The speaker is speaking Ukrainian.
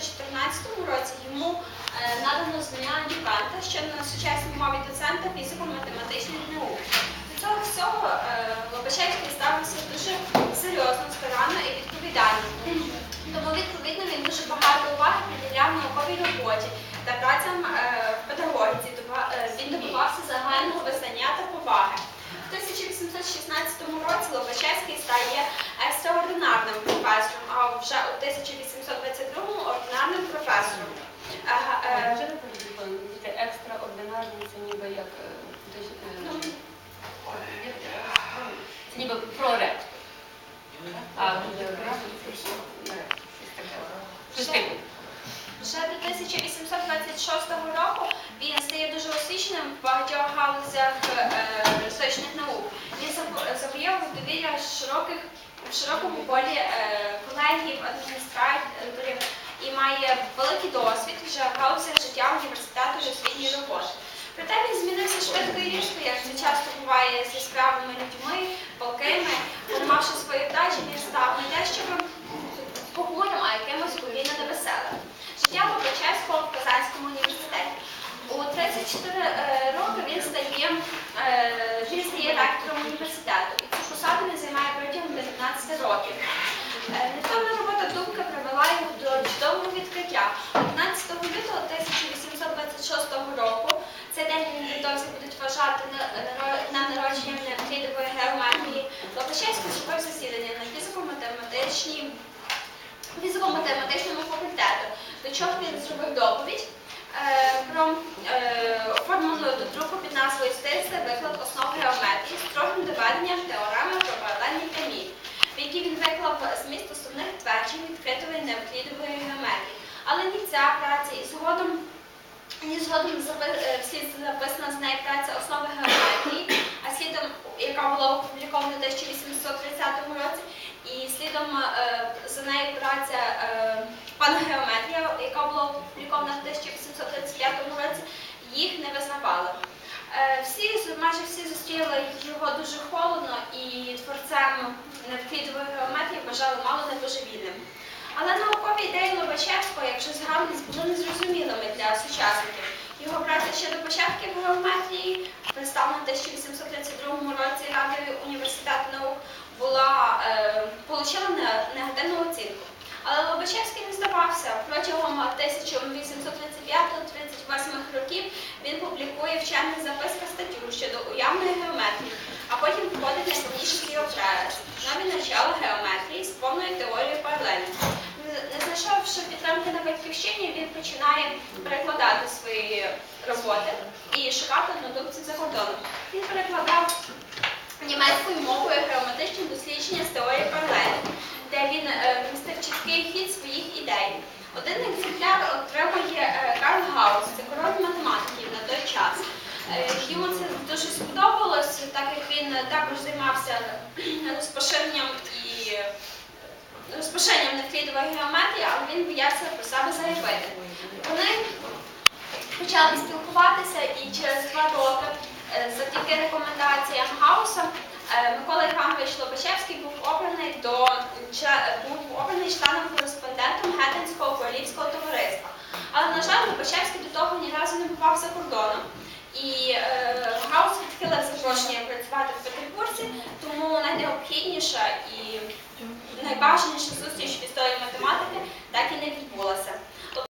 1914 році йому е, надано звання ад'юканта, що на сучасній мові доцента фізико-математичних наук. До цього всього е, Лобачевський ставився дуже серйозно, старанно і відповідально. Тому, відповідно, він дуже багато уваги приділяв науковій роботі та працям е, в педагогіці. Він добивався загального визнання та поваги. В 1816 році Лобачевський стає екстраординарним професором, а вже у 1822 ординарним професором. Е, е, поділити екстраординарний, це ніби як е, е, ну, це ніби проректор. А це щось таке. Вже до 1826 року він стає дуже освіченим в багатьох галузях е, історичних наук. Він заво- завоював довір'я широких в широкому колі е, колегів, адміністраторів і має великий досвід вже в галузях життя університету і освітньої роботи. Проте він змінився швидко і різко, як це часто буває зі справами людьми, палкими, поламавши свої вдачі, він став не те, щоб похмурим, а якимось повільно невеселим. Життя Лобачевського в Казанському університеті. У 34 е, роки він стає, е, він стає ректором університету, і цю посаду він займає протягом 19 років. Е, Невтомна робота думки привела його до чудового відкриття. 11 лютого 1826 року, цей день він невдовзі будуть вважати на- на- народження неевклідової геометрії, Лобачевський зробив засідання на фізико-математичному факультету, до чого він зробив доповідь е, про е, оформлену до друку під назвою «Стильний виклад основ геометрії з строгим доведенням теореми про паралельні прямі, в якій він виклав зміст основних тверджень відкритої неевклідової геометрії. Але ні ця праця і згодом ні згодом е, записана з неї праця основи геометрії, а слідом, яка була опублікована в 1830 році, і слідом е, за нею праця е, пангеометрія, яка була опублікована в 1835 році, їх не визнавали. Всі, майже всі зустріли його дуже холодно і творцем невклідової геометрії вважали мало не божевільним. Але наукові ідеї Лобачевського, згадувались, були незрозумілими для сучасників. Його праця щодо початків геометрії, представлена в 1832 році Радою університету наук, була е, отримала не- негативну оцінку. Але Лобачевський не здавався. Протягом 1835-38 років він публікує в вчених записках статтю щодо уявної геометрії, а потім входить найповніший його прес нові начала геометрії з повною теорією паралелі. Не- Не знайшовши підтримки на батьківщині, він починає перекладати свої роботи і шукати однодумців за кордоном. Він перекладав німецькою мовою геометричні дослідження з теорії паралелі, де він е, містив чіткий хід своїх ідей. Один екземпляр отримує е, Карл Гаус, це король математиків на той час. Е, Йому це дуже сподобалось, так як він також займався розпоширенням і розпоширенням невклідової геометрії, але він боявся про себе заявити. Вони почали спілкуватися і через два роки, е, завдяки рекомендаціям Гауса, е, Микола Іванович Лобачевський був обраний до був обраний членом кореспондентом Гетинського королівського товариства. Але, на жаль, Лобачевський до того ні разу не бував за кордоном. І е, Гаус відхилив запрошення працювати в Петербурзі, тому найнеобхідніша і найбажаніша зустріч в історії математики так і не відбулася.